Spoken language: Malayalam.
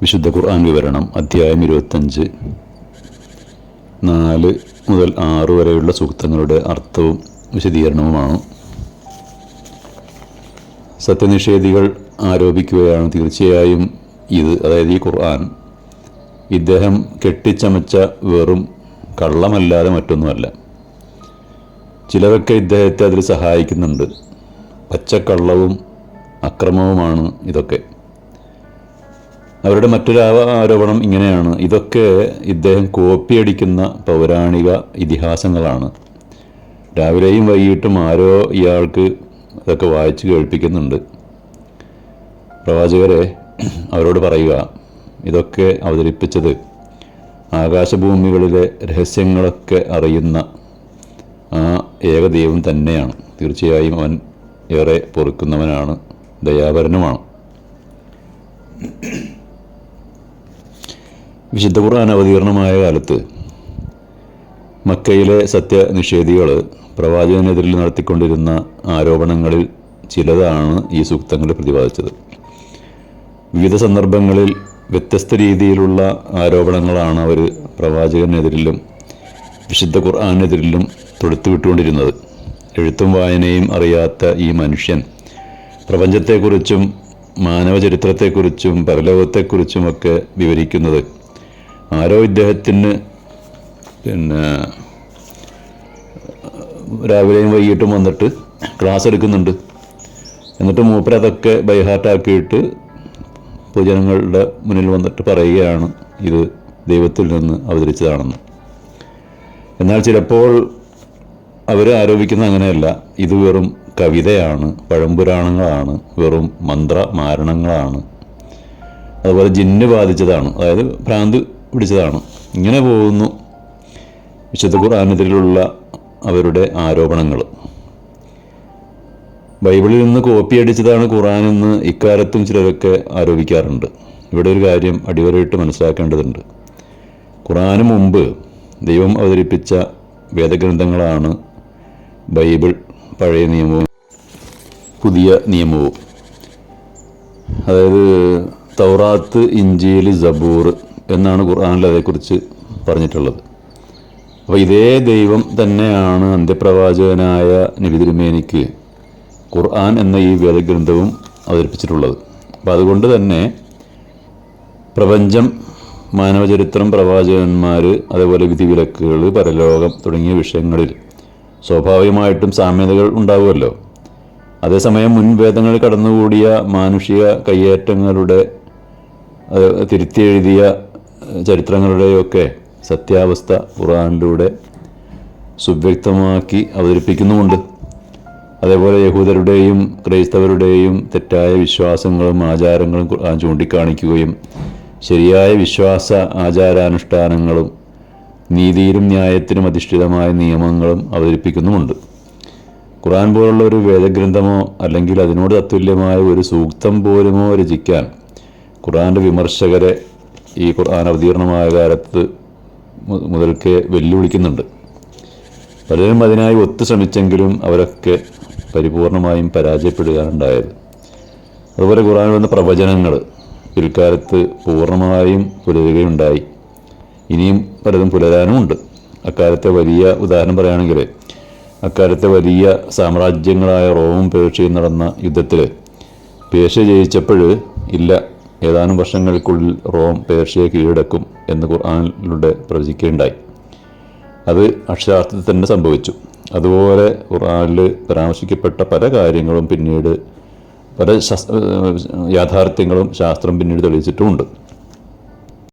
വിശുദ്ധ ഖുർആൻ വിവരണം അധ്യായം ഇരുപത്തഞ്ച്. നാല് മുതൽ ആറ് വരെയുള്ള സൂക്തങ്ങളുടെ അർത്ഥവും വിശദീകരണവുമാണ്. സത്യനിഷേധികൾ ആരോപിക്കുകയാണ്. തീർച്ചയായും ഇത് അതായത് ഈ ഖുർആൻ ഇദ്ദേഹം കെട്ടിച്ചമച്ച വെറും കള്ളമല്ലാതെ മറ്റൊന്നുമല്ല. ചിലരൊക്കെ ഇദ്ദേഹത്തെ അതിൽ സഹായിക്കുന്നുണ്ട്. പച്ചക്കള്ളവും അക്രമവുമാണ് ഇതൊക്കെ. അവരുടെ മറ്റൊരു ആരോപണം ഇങ്ങനെയാണ്. ഇതൊക്കെ ഇദ്ദേഹം കോപ്പിയടിക്കുന്ന പൗരാണിക ഇതിഹാസങ്ങളാണ്. രാവിലെയും വൈകിട്ടും ആരോ ഇയാൾക്ക് ഇതൊക്കെ വായിച്ചു കേൾപ്പിക്കുന്നുണ്ട്. പ്രവാചകരെ അവരോട് പറയുക ഇതൊക്കെ അവതരിപ്പിച്ചത് ആകാശഭൂമികളിലെ രഹസ്യങ്ങളൊക്കെ അറിയുന്ന ആ ഏകദൈവം തന്നെയാണ്. തീർച്ചയായും അവൻ ഏറെ പൊറുക്കുന്നവനാണ് ദയാപരനുമാണ്. വിശുദ്ധ ഖുർആൻ അവതീർണമായ കാലത്ത് മക്കയിലെ സത്യനിഷേധികൾ പ്രവാചകനെതിരിൽ നടത്തിക്കൊണ്ടിരുന്ന ആരോപണങ്ങളിൽ ചിലതാണ് ഈ സൂക്തങ്ങൾ പ്രതിപാദിച്ചത്. വിവിധ സന്ദർഭങ്ങളിൽ വ്യത്യസ്ത രീതിയിലുള്ള ആരോപണങ്ങളാണ് അവർ പ്രവാചകനെതിരിലും വിശുദ്ധ ഖുർആാനെതിരിലും തൊടുത്തുവിട്ടുകൊണ്ടിരുന്നത്. എഴുത്തും വായനയും അറിയാത്ത ഈ മനുഷ്യൻ പ്രപഞ്ചത്തെക്കുറിച്ചും മാനവചരിത്രത്തെക്കുറിച്ചും പരലോകത്തെക്കുറിച്ചുമൊക്കെ വിവരിക്കുന്നത് ആരോ ഇദ്ദേഹത്തിന് പിന്നെ രാവിലെയും വൈകിട്ടും വന്നിട്ട് ക്ലാസ് എടുക്കുന്നുണ്ട്. എന്നിട്ട് മൂപ്പര് അതൊക്കെ ബൈഹാർട്ടാക്കിയിട്ട് പൊതുജനങ്ങളുടെ മുന്നിൽ വന്നിട്ട് പറയുകയാണ് ഇത് ദൈവത്തിൽ നിന്ന് അവതരിച്ചതാണെന്ന്. എന്നാൽ ചിലപ്പോൾ അവർ ആരോപിക്കുന്ന അങ്ങനെയല്ല. ഇത് വെറും കവിതയാണ് പഴംപുരാണങ്ങളാണ് വെറും മന്ത്രമാരണങ്ങളാണ്. അതുപോലെ ജിന്ന് ബാധിച്ചതാണ്. അതായത് ഭ്രാന്ത് പിടിച്ചതാണ്. ഇങ്ങനെ പോകുന്നു. വിശുദ്ധ ഖുർആാനെതിരിലുള്ള അവരുടെ ആരോപണങ്ങൾ ബൈബിളിൽ നിന്ന് കോപ്പി അടിച്ചതാണ് എന്ന് ഇക്കാലത്തും ചിലരൊക്കെ ആരോപിക്കാറുണ്ട്. ഇവിടെ ഒരു കാര്യം അടിവരയിട്ട് മനസ്സിലാക്കേണ്ടതുണ്ട്. ഖുറാന് മുമ്പ് ദൈവം അവതരിപ്പിച്ച വേദഗ്രന്ഥങ്ങളാണ് ബൈബിൾ പഴയ നിയമവും പുതിയ നിയമവും. അതായത് തൗറാത്ത് ഇഞ്ചിയിൽ സബൂർ എന്നാണ് ഖുർആാനിൽ അതേക്കുറിച്ച് പറഞ്ഞിട്ടുള്ളത്. അപ്പോൾ ഇതേ ദൈവം തന്നെയാണ് അന്ത്യപ്രവാചകനായ നബി തിരുമേനിക്ക് ഖുർആൻ എന്ന ഈ വേദഗ്രന്ഥവും അവതരിപ്പിച്ചിട്ടുള്ളത്. അപ്പോൾ അതുകൊണ്ട് തന്നെ പ്രപഞ്ചം മാനവചരിത്രം പ്രവാചകന്മാർ അതേപോലെ വിധിവിലക്കുകൾ പരലോകം തുടങ്ങിയ വിഷയങ്ങളിൽ സ്വാഭാവികമായിട്ടും സാമ്യതകൾ ഉണ്ടാവുമല്ലോ. അതേസമയം മുൻ വേദങ്ങൾ കടന്നുകൂടിയ മാനുഷിക കയ്യേറ്റങ്ങളുടെ അത് തിരുത്തി എഴുതിയ ചരിത്രങ്ങളുടെയൊക്കെ സത്യാവസ്ഥ ഖുറാനിലൂടെ സുവ്യക്തമാക്കി അവതരിപ്പിക്കുന്നുമുണ്ട്. അതേപോലെ യഹൂദരുടെയും ക്രൈസ്തവരുടെയും തെറ്റായ വിശ്വാസങ്ങളും ആചാരങ്ങളും ചൂണ്ടിക്കാണിക്കുകയും ശരിയായ വിശ്വാസ ആചാരാനുഷ്ഠാനങ്ങളും നീതിയിലും ന്യായത്തിനും അധിഷ്ഠിതമായ നിയമങ്ങളും അവതരിപ്പിക്കുന്നുമുണ്ട്. ഖുർആൻ പോലുള്ള ഒരു വേദഗ്രന്ഥമോ അല്ലെങ്കിൽ അതിനോട് തത്തുല്യമായ ഒരു സൂക്തം പോലുമോ രചിക്കാൻ ഖുർആന്റെ വിമർശകരെ ഈ ഖുർആൻ അവതീർണമായ കാലത്ത് മുതൽക്കേ വെല്ലുവിളിക്കുന്നുണ്ട്. പലരും അതിനായി ഒത്തു ശ്രമിച്ചെങ്കിലും അവരൊക്കെ പരിപൂർണമായും പരാജയപ്പെടുകയാണ് ഉണ്ടായത് അതുപോലെ ഖുർആൻ വന്ന പ്രവചനങ്ങൾ പിൽക്കാലത്ത് പൂർണമായും പുലരുകയുണ്ടായി. ഇനിയും പലതും പുലരാനുമുണ്ട്. അക്കാലത്തെ വലിയ ഉദാഹരണം പറയുകയാണെങ്കിൽ അക്കാലത്തെ വലിയ സാമ്രാജ്യങ്ങളായ റോമും പേർഷ്യയും നടന്ന യുദ്ധത്തിൽ പേർഷ്യ ജയിച്ചപ്പോൾ ഇല്ല ഏതാനും വർഷങ്ങൾക്കുള്ളിൽ റോം പേർഷ്യയെ കീഴടക്കും എന്ന് ഖുർആാനിലൂടെ പ്രവചിക്കുകയുണ്ടായി. അത് അക്ഷരാർത്ഥത്തിൽ തന്നെ സംഭവിച്ചു. അതുപോലെ ഖുർആാനിൽ പരാമർശിക്കപ്പെട്ട പല കാര്യങ്ങളും പിന്നീട് പല യാഥാർത്ഥ്യങ്ങളും ശാസ്ത്രം പിന്നീട് തെളിയിച്ചിട്ടുമുണ്ട്.